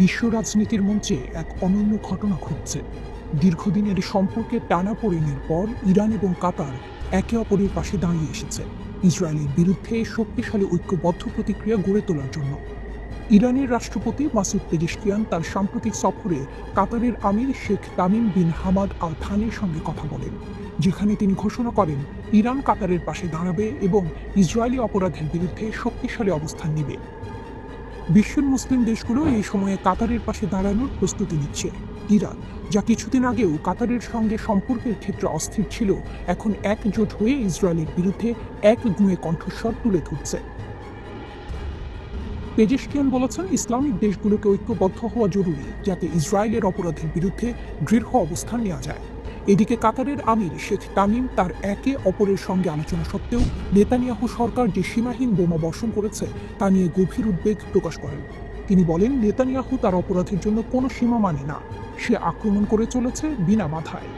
বিশ্ব রাজনীতির মঞ্চে এক অনন্য ঘটনা ঘটছে। দীর্ঘদিনের সম্পর্কে টানা পড়েনের পর ইরান এবং কাতার একে অপরের পাশে দাঁড়িয়ে এসেছে। ইসরায়েলের বিরুদ্ধে শক্তিশালী ঐক্যবদ্ধ প্রতিক্রিয়া গড়ে তোলার জন্য। ইরানের রাষ্ট্রপতি মাসুদ পেজিশকিয়ান তার সাম্প্রতিক সফরে কাতারের আমির Sheikh Tamim bin Hamad Al থানের সঙ্গে কথা বলেন, যেখানে তিনি ঘোষণা করেন, ইরান কাতারের পাশে দাঁড়াবে এবং ইসরায়েলি অপরাধের বিরুদ্ধে শক্তিশালী অবস্থান নেবে। বিশ্বের মুসলিম দেশগুলো এই সময়ে কাতারের পাশে দাঁড়ানোর প্রস্তুতি নিচ্ছে। ইরান, যা কিছুদিন আগেও কাতারের সঙ্গে সম্পর্কের ক্ষেত্রে অস্থির ছিল, এখন একজোট হয়ে ইসরায়েলের বিরুদ্ধে এক গুঁয়ে কণ্ঠস্বর তুলে ধরছে। পেজেশকিয়ান বলেছেন ইসলামিক দেশগুলোকে ঐক্যবদ্ধ হওয়া জরুরি, যাতে ইসরায়েলের অপরাধের বিরুদ্ধে দৃঢ় অবস্থান নেওয়া যায়। এদিকে কাতারের আমির শেখ তামিম তার একে অপরের সঙ্গে আলোচনা সত্ত্বেও নেতানিয়াহু সরকার যে সীমাহীন বোমা বর্ষণ করেছে তা নিয়ে গভীর উদ্বেগ প্রকাশ করেন। তিনি বলেন, নেতানিয়াহু তার অপরাধের জন্য কোনো সীমা মানে না। সে আক্রমণ করে চলেছে বিনা মাথায়।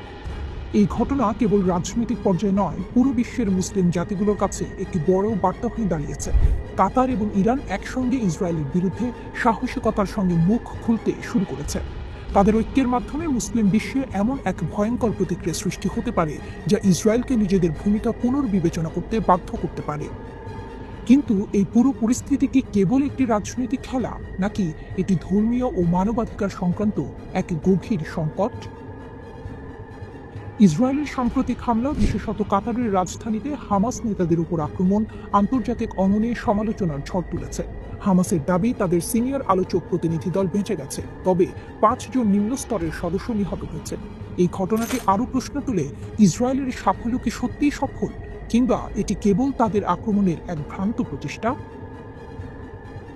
এই ঘটনা কেবল রাজনৈতিক পর্যায়ে নয়, পুরো বিশ্বের মুসলিম জাতিগুলোর কাছে একটি বড় বার্তা হয়ে দাঁড়িয়েছে। কাতার এবং ইরান একসঙ্গে ইসরায়েলের বিরুদ্ধে সাহসিকতার সঙ্গে মুখ খুলতে শুরু করেছে। তাদের ঐক্যের মাধ্যমে মুসলিম বিশ্বে এমন এক ভয়ঙ্কর প্রতিক্রিয়া সৃষ্টি হতে পারে, যা ইসরায়েলকে নিজেদের ভূমিকা পুনর্বিবেচনা করতে বাধ্য করতে পারে। কিন্তু এই পুরো পরিস্থিতি কি কেবল একটি রাজনৈতিক খেলা, নাকি এটি ধর্মীয় ও মানবাধিকার সংক্রান্ত এক গভীর সংকট? ইসরায়েলের সাম্প্রতিক হামলা বিশেষত কাতারের রাজধানীতে হামাস নেতাদের উপর আক্রমণ আন্তর্জাতিক অঙ্গনে সমালোচনার ঝড় তুলেছে। হামাসের দাবি তাদের সিনিয়র আলোচক প্রতিনিধি দল বেঁচে গেছে। তবে পাঁচজন নিম্ন স্তরের সদস্য নিহত হয়েছে। এই ঘটনাটি আরও প্রশ্ন তুলে ইসরায়েলের সাফল্য কি সত্যিই সফল? কিংবা এটি কেবল তাদের আক্রমণের এক ভ্রান্ত প্রচেষ্টা?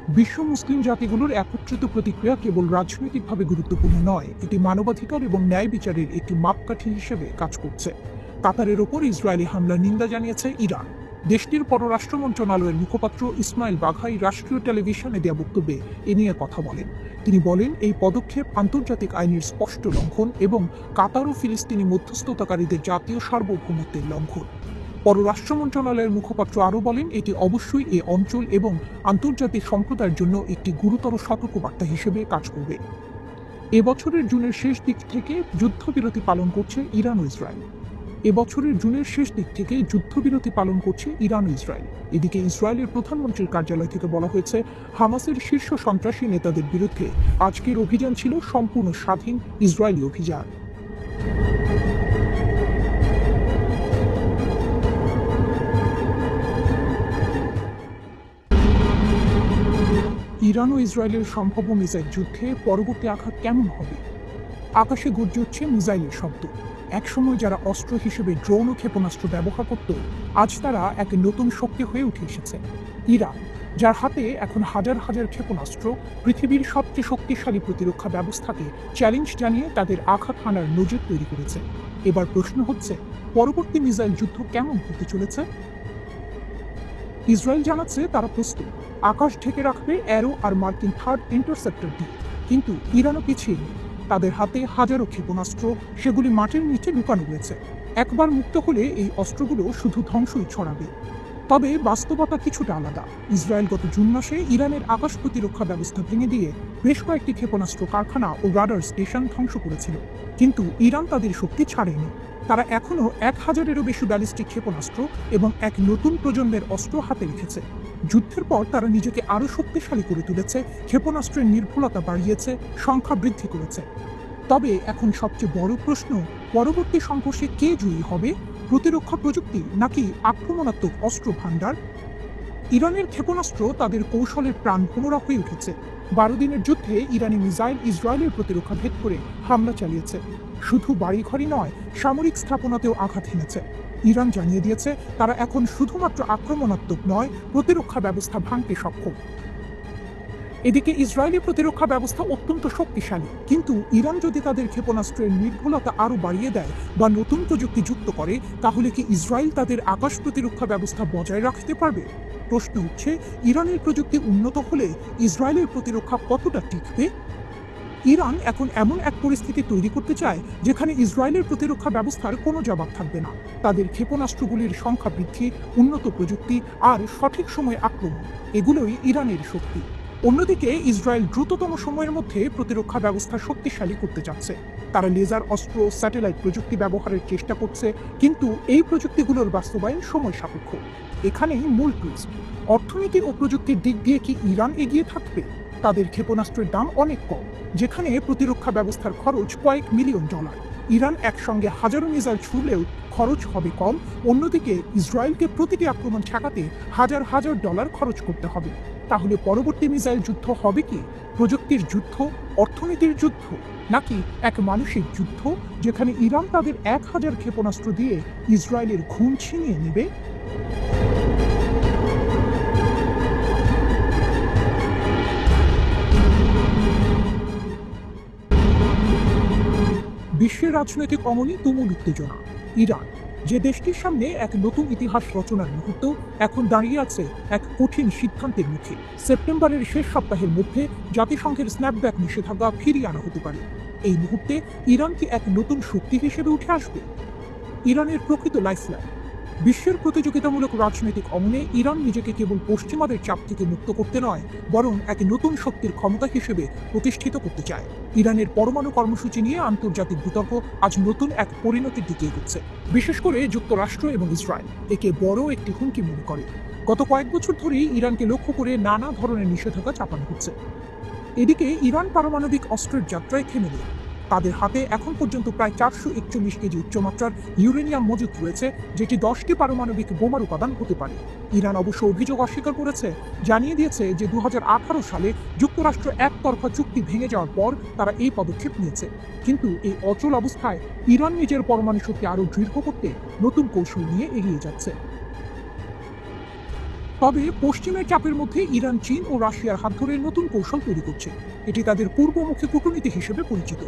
বিশ্ব মুসলিম জাতিগুলোর একত্রিত প্রতিক্রিয়া কেবল রাজনৈতিকভাবে গুরুত্বপূর্ণ নয়, এটি মানবাধিকার এবং ন্যায় বিচারের একটি মাপকাঠি হিসেবে কাজ করছে। কাতারের ওপর ইসরায়েলি হামলার নিন্দা জানিয়েছে ইরান। দেশটির পররাষ্ট্র মন্ত্রণালয়ের মুখপাত্র ইসমাইল বাঘাই রাষ্ট্রীয় টেলিভিশনে দেওয়া বক্তব্যে এ নিয়ে কথা বলেন। তিনি বলেন, এই পদক্ষেপ আন্তর্জাতিক আইনের স্পষ্ট লঙ্ঘন এবং কাতার ও ফিলিস্তিনি মধ্যস্থতাকারীদের জাতীয় সার্বভৌমত্বের লঙ্ঘন। পররাষ্ট্র মন্ত্রণালয়ের মুখপাত্র আরও বলেন, এটি অবশ্যই এ অঞ্চল এবং আন্তর্জাতিক সম্প্রদায়ের জন্য একটি গুরুতর সতর্কবার্তা হিসেবে কাজ করবে। এবছরের জুনের শেষ দিক থেকে যুদ্ধবিরতি পালন করছে ইরান ও ইসরায়েল। এবছরের জুনের শেষ দিক থেকে যুদ্ধবিরতি পালন করছে ইরান ইসরায়েল। এদিকে ইসরায়েলের প্রধানমন্ত্রীর কার্যালয় থেকে বলা হয়েছে, হামাসের শীর্ষ সন্ত্রাসী নেতাদের বিরুদ্ধে আজকের অভিযান ছিল সম্পূর্ণ স্বাধীন ইসরায়েলি অভিযান। ইরান ও ইসরায়েলের সম্ভাব্য মিসাইল যুদ্ধে পরবর্তী আঘাত কেমন হবে? আকাশে গর্জে উঠছে মিসাইলের শব্দ। একসময় যারা অস্ত্র হিসেবে ড্রোন ক্ষেপণাস্ত্র ব্যবহার করত, আজ তারা এক নতুন শক্তি হয়ে উঠে এসেছে। ইরান, যার হাতে এখন হাজার হাজার ক্ষেপণাস্ত্র, পৃথিবীর সবচেয়ে শক্তিশালী প্রতিরক্ষা ব্যবস্থাকে চ্যালেঞ্জ জানিয়ে তাদের আঘাত হানার নজির তৈরি করেছে। এবার প্রশ্ন হচ্ছে, পরবর্তী মিসাইল যুদ্ধ কেমন হতে চলেছে? ইসরায়েল জানাচ্ছে তারা প্রস্তুত। আকাশ ঢেকে রাখবে অ্যারো আর মার্কিন থার্ড ইন্টারসেপ্টর দিয়ে। কিন্তু ইরানও পিছিয়ে তাদের হাতে হাজারো ক্ষেপণাস্ত্র, সেগুলি মাটির নিচে লুকানো রয়েছে একবার মুক্ত হলে এই অস্ত্রগুলো শুধু ধ্বংসই ছড়াবে। তবে বাস্তবতা কিছুটা আলাদা। ইসরায়েল গত জুন মাসে ইরানের আকাশ প্রতিরক্ষা ব্যবস্থা ভেঙে দিয়ে বেশ কয়েকটি ক্ষেপণাস্ত্র, কারখানা ও রাডার স্টেশন ধ্বংস করেছিল। কিন্তু ইরান তাদের শক্তি ছাড়েনি। তারা এখনও এক হাজারেরও বেশি ব্যালিস্টিক ক্ষেপণাস্ত্র এবং এক নতুন প্রজন্মের অস্ত্র হাতে রেখেছে। যুদ্ধের পর তারা নিজেকে আরও শক্তিশালী করে তুলেছে, ক্ষেপণাস্ত্রের নির্ভুলতা বাড়িয়েছে, সংখ্যা বৃদ্ধি করেছে। তবে এখন সবচেয়ে বড় প্রশ্ন, পরবর্তী সংঘর্ষে কে জয়ী হবে? প্রতিরক্ষা প্রযুক্তি নাকি আক্রমণাত্মক অস্ত্র ভাণ্ডার ইরানের ক্ষেপণাস্ত্র তাদের কৌশলের প্রাণ পুনরা হয়ে উঠেছে। বারো দিনের যুদ্ধে ইরানি মিসাইল ইসরায়েলের প্রতিরক্ষা ভেদ করে হামলা চালিয়েছে। শুধু বাড়িঘরই নয়, সামরিক স্থাপনাতেও আঘাত হেনেছে। ইরান জানিয়ে দিয়েছে, তারা এখন শুধুমাত্র আক্রমণাত্মক নয়, প্রতিরক্ষা ব্যবস্থা ভাঙতে সক্ষম। এদিকে ইসরায়েলি প্রতিরক্ষা ব্যবস্থা অত্যন্ত শক্তিশালী। কিন্তু ইরান যদি তাদের ক্ষেপণাস্ত্রের নির্ভুলতা আরও বাড়িয়ে দেয় বা নতুন প্রযুক্তি যুক্ত করে, তাহলে কি ইসরায়েল তাদের আকাশ প্রতিরক্ষা ব্যবস্থা বজায় রাখতে পারবে? প্রশ্ন উঠছে, ইরানের প্রযুক্তি উন্নত হলে ইসরায়েলের প্রতিরক্ষা কতটা টিকবে? ইরান এখন এমন এক পরিস্থিতি তৈরি করতে চায়, যেখানে ইসরায়েলের প্রতিরক্ষা ব্যবস্থার কোনো জবাব থাকবে না। তাদের ক্ষেপণাস্ত্রগুলির সংখ্যা বৃদ্ধি, উন্নত প্রযুক্তি আর সঠিক সময়ে আক্রমণ, এগুলোই ইরানের শক্তি। অন্যদিকে, ইসরায়েল দ্রুততম সময়ের মধ্যে প্রতিরক্ষা ব্যবস্থা শক্তিশালী করতে চাচ্ছে। তারা লেজার, অস্ত্র, স্যাটেলাইট প্রযুক্তি ব্যবহারের চেষ্টা করছে, কিন্তু এই প্রযুক্তিগুলোর বাস্তবায়ন সময় সাপেক্ষ। এখানেই মূল টুইস্ট অর্থনীতি ও প্রযুক্তির দিক দিয়ে কি ইরান এগিয়ে থাকবে? তাদের ক্ষেপণাস্ত্রের দাম অনেক কম, যেখানে প্রতিরক্ষা ব্যবস্থার খরচ কয়েক মিলিয়ন ডলার। ইরান একসঙ্গে হাজারো মিসাইল ছুড়লেও খরচ হবে কম, অন্যদিকে ইসরায়েলকে প্রতিটি আক্রমণ ঠেকাতে হাজার হাজার ডলার খরচ করতে হবে। তাহলে পরবর্তী মিসাইল যুদ্ধ হবে কি? প্রযুক্তির যুদ্ধ, অর্থনীতির যুদ্ধ, নাকি এক মানসিক যুদ্ধ যেখানে ইরান তাদের এক হাজার ক্ষেপণাস্ত্র দিয়ে ইসরায়েলের ঘুম ছিনিয়ে নেবে? বিশ্বের রাজনৈতিক অমনি তুমুল উত্তেজনা, ইরান। যে দেশটির সামনে এক নতুন ইতিহাস রচনার মুহূর্ত এখন দাঁড়িয়ে আছে এক কঠিন সিদ্ধান্তের মুখে। সেপ্টেম্বরের শেষ সপ্তাহের মধ্যে জাতিসংঘের স্ন্যাপব্যাক নিষেধাজ্ঞা ফিরিয়ে আনা হতে পারে। এই মুহূর্তে ইরান কি এক নতুন শক্তি হিসেবে উঠে আসবে? ইরানের প্রকৃত লাইফলাইন বিশ্বের প্রতিযোগিতামূলক রাজনৈতিক অমনে ইরান নিজেকে কেবল পশ্চিমাদের চাপ থেকে মুক্ত করতে নয়, বরং এক নতুন শক্তির ক্ষমতা হিসেবে প্রতিষ্ঠিত করতে চায়। ইরানের পরমাণু কর্মসূচি নিয়ে আন্তর্জাতিক বিতর্ক আজ নতুন এক পরিণতির দিকে এগোচ্ছে। বিশেষ করে যুক্তরাষ্ট্র এবং ইসরায়েল একে বড় একটি হুমকি মনে করে। গত কয়েক বছর ধরেই ইরানকে লক্ষ্য করে নানা ধরনের নিষেধাজ্ঞা চাপানো হচ্ছে। এদিকে ইরান পারমাণবিক অস্ত্রের যাত্রায় থেমে নেই। তাদের হাতে এখন পর্যন্ত প্রায় চারশো একচল্লিশ কেজি উচ্চমাত্রার ইউরেনিয়াম মজুদ রয়েছে, যেটি দশটি পারমাণবিক বোমার উপাদান হতে পারে। ইরান অবশ্য অভিযোগ অস্বীকার করেছে, জানিয়ে দিয়েছে যে দু হাজার আঠারো সালে যুক্তরাষ্ট্র একতরফা চুক্তি ভেঙে যাওয়ার পর তারা এই পদক্ষেপ নিয়েছে। কিন্তু এই অচল অবস্থায় ইরান নিজের পরমাণু শক্তি আরও দৃঢ় করতে নতুন কৌশল নিয়ে এগিয়ে যাচ্ছে। তবে পশ্চিমের চাপের মধ্যে ইরান, চীন ও রাশিয়ার হাত ধরে নতুন কৌশল তৈরি করছে। এটি তাদের পূর্বমুখী কূটনীতি হিসেবে পরিচিত।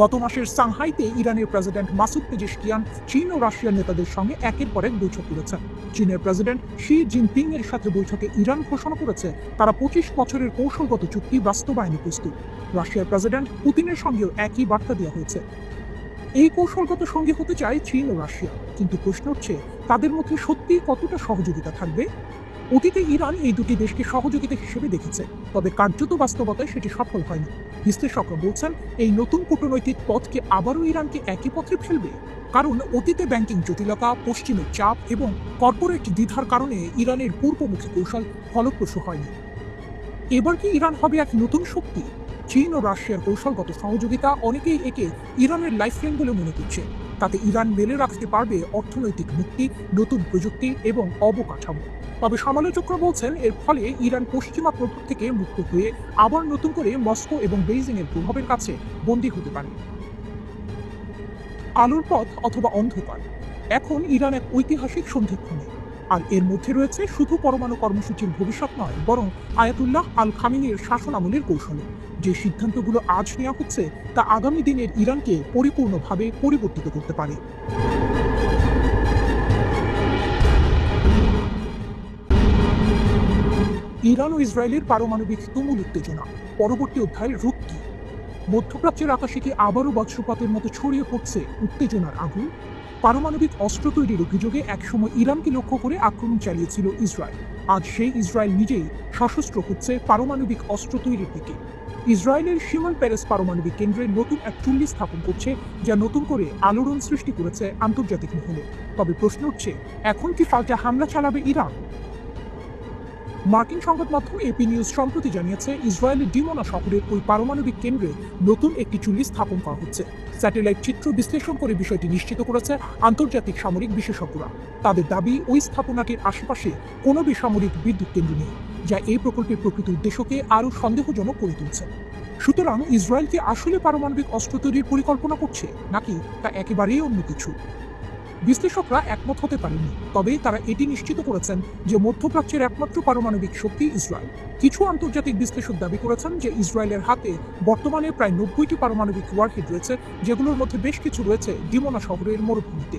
গত মাসের সাংহাইতে ইরানের প্রেসিডেন্ট মাসুদ পেজেশকিয়ান চীন ও রাশিয়ার নেতাদের সঙ্গে একের পর এক বৈঠক করেছেন। চীনের প্রেসিডেন্ট শি জিনপিং এর সাথে বৈঠকে ইরান ঘোষণা করেছে, তারা পঁচিশ বছরের কৌশলগত চুক্তি বাস্তবায়নে প্রস্তুত। রাশিয়ার প্রেসিডেন্ট পুতিনের সঙ্গেও একই বার্তা দেওয়া হয়েছে। এই কৌশলগত সঙ্গী হতে চায় চীন ও রাশিয়া, কিন্তু প্রশ্ন হচ্ছে, তাদের মধ্যে সত্যি কতটা সহযোগিতা থাকবে? অতীতে ইরান এই দুটি দেশকে সহযোগিতা হিসেবে দেখেছে, তবে কার্যত বাস্তবতায় সেটি সফল হয়নি। বিশ্লেষকরা বলছেন, এই নতুন কূটনৈতিক পথকে আবারও ইরানকে একই পথে ফেলবে, কারণ অতীতে ব্যাংকিং জটিলতা পশ্চিমের চাপ এবং কর্পোরেট দ্বিধার কারণে ইরানের পূর্বমুখী কৌশল ফলপ্রসূ হয়নি। এবার কি ইরান হবে এক নতুন শক্তি? চীন ও রাশিয়ার কৌশলগত সহযোগিতা অনেকেই একে ইরানের লাইফলাইন বলে মনে করছে। তাতে ইরান মেলে রাখতে পারবে অর্থনৈতিক মুক্তি, নতুন প্রযুক্তি এবং অবকাঠামো। তবে সমালোচকরা বলছেন, এর ফলে ইরান পশ্চিমা প্রভাব থেকে মুক্ত হয়ে আবার নতুন করে মস্কো এবং বেইজিং এর প্রভাবের কাছে বন্দী হতে পারে। আলোর পথ অথবা অন্ধকার। এখন ইরান এক ঐতিহাসিক সন্ধিক্ষণে। আর এর মধ্যে রয়েছে শুধু পরমাণু কর্মসূচির ভবিষ্যৎ নয়, বরং আয়াতুল্লাহ আল খামিনের শাসন আমলের কৌশলে যে সিদ্ধান্তগুলো আজ নেওয়া হচ্ছে, তা আগামী দিনের ইরানকে পরিপূর্ণভাবে পরিবর্তিত করতে পারে। ইরান ও ইসরায়েলের পারমাণবিক তুমুল উত্তেজনা। পরবর্তী অধ্যায়ের রূপ কি? মধ্যপ্রাচ্যের আকাশে কি আবারও বজ্রপাতের মতো ছড়িয়ে পড়ছে উত্তেজনার আগুন? পারমাণবিক অস্ত্র তৈরির অভিযোগে একসময় ইরানকে লক্ষ্য করে আক্রমণ চালিয়েছিল ইসরায়েল। আজ সেই ইসরায়েল নিজেই সশস্ত্র হচ্ছে পারমাণবিক অস্ত্র তৈরির দিকে। ইসরায়েলের সিমন প্যারেস পারমাণবিক কেন্দ্রে নতুন এক চুল্লি স্থাপন করছে, যা নতুন করে আলোড়ন সৃষ্টি করেছে আন্তর্জাতিক মহলে। তবে প্রশ্ন উঠছে, এখন কি পাল্টা হামলা চালাবে ইরান? মার্কিন সংবাদ মাধ্যম এপি নিউজ সম্প্রতি জানিয়েছে, ইসরায়েলের ডিমোনা শহরের ওই পারমাণবিক কেন্দ্রে নতুন একটি চুল্লি স্থাপন করা হচ্ছে। স্যাটেলাইট চিত্র বিশ্লেষণ করে বিষয়টি নিশ্চিত করেছে আন্তর্জাতিক সামরিক বিশেষজ্ঞরা। তাদের দাবি, ওই স্থাপনাটির আশেপাশে কোনো বেসামরিক বিদ্যুৎ কেন্দ্র নেই, যা এই প্রকল্পের প্রকৃত উদ্দেশ্যকে আরও সন্দেহজনক করে তুলছে। সুতরাং ইসরায়েল কি আসলে পারমাণবিক অস্ত্র তৈরির পরিকল্পনা করছে, নাকি তা একেবারেই অন্য কিছু? বিশ্লেষকরা একমত হতে পারেনি তবে তারা এটি নিশ্চিত করেছেন যে মধ্যপ্রাচ্যের একমাত্র পারমাণবিক শক্তি ইসরায়েল। কিছু আন্তর্জাতিক বিশ্লেষক দাবি করেছেন যে ইসরায়েলের হাতে বর্তমানে প্রায় নব্বইটি পারমাণবিক ওয়ারহেড রয়েছে, যেগুলোর মধ্যে বেশ কিছু রয়েছে ডিমোনা শহরের মরুভূমিতে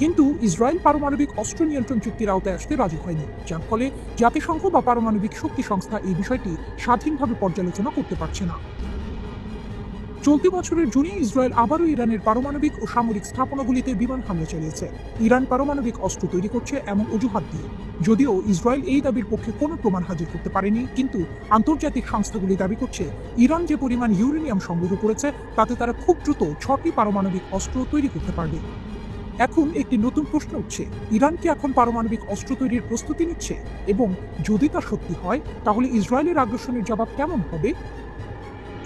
কিন্তু ইসরায়েল পারমাণবিক অস্ত্র নিয়ন্ত্রণ চুক্তির আওতায় আসতে রাজি হয়নি, যার ফলে জাতিসংঘ বা পারমাণবিক শক্তি সংস্থা এই বিষয়টি স্বাধীনভাবে পর্যালোচনা করতে পারছে না। চলতি বছরের জুনে ইসরায়েল আবারও ইরানের পারমাণবিক ও সামরিক স্থাপনাগুলিতে বিমান হামলা চালিয়েছে। ইরান পারমাণবিক অস্ত্র তৈরি করছে এমন অজুহাত দিয়ে। যদিও ইসরায়েল এই দাবির পক্ষে কোনো প্রমাণ হাজির করতে পারেনি, কিন্তু আন্তর্জাতিক সংস্থাগুলি দাবি করছে, ইরান যে পরিমাণ ইউরেনিয়াম সংগ্রহ করেছে, তাতে তারা খুব দ্রুত ছটি পারমাণবিক অস্ত্র তৈরি করতে পারবে। এখন একটি নতুন প্রশ্ন উঠছে, ইরান কি এখন পারমাণবিক অস্ত্র তৈরির প্রস্তুতি নিচ্ছে? এবং যদি তা সত্যি হয়, তাহলে ইসরায়েলের আগ্রাসনের জবাব কেমন হবে?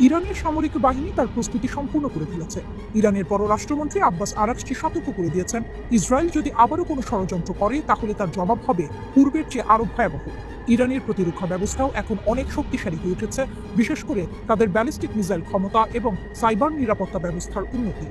ইরানের সামরিক বাহিনী তার প্রস্তুতি সম্পূর্ণ করে ফেলেছে। ইরানের পররাষ্ট্রমন্ত্রী আব্বাস আরাকচি সতর্ক করে দিয়েছেন, ইসরায়েল যদি আবারও কোনো ষড়যন্ত্র করে, তাহলে তার জবাব হবে পূর্বের চেয়ে আরও ভয়াবহ। ইরানের প্রতিরক্ষা ব্যবস্থাও এখন অনেক শক্তিশালী হয়ে উঠেছে, বিশেষ করে তাদের ব্যালিস্টিক মিসাইল ক্ষমতা এবং সাইবার নিরাপত্তা ব্যবস্থার উন্নতি।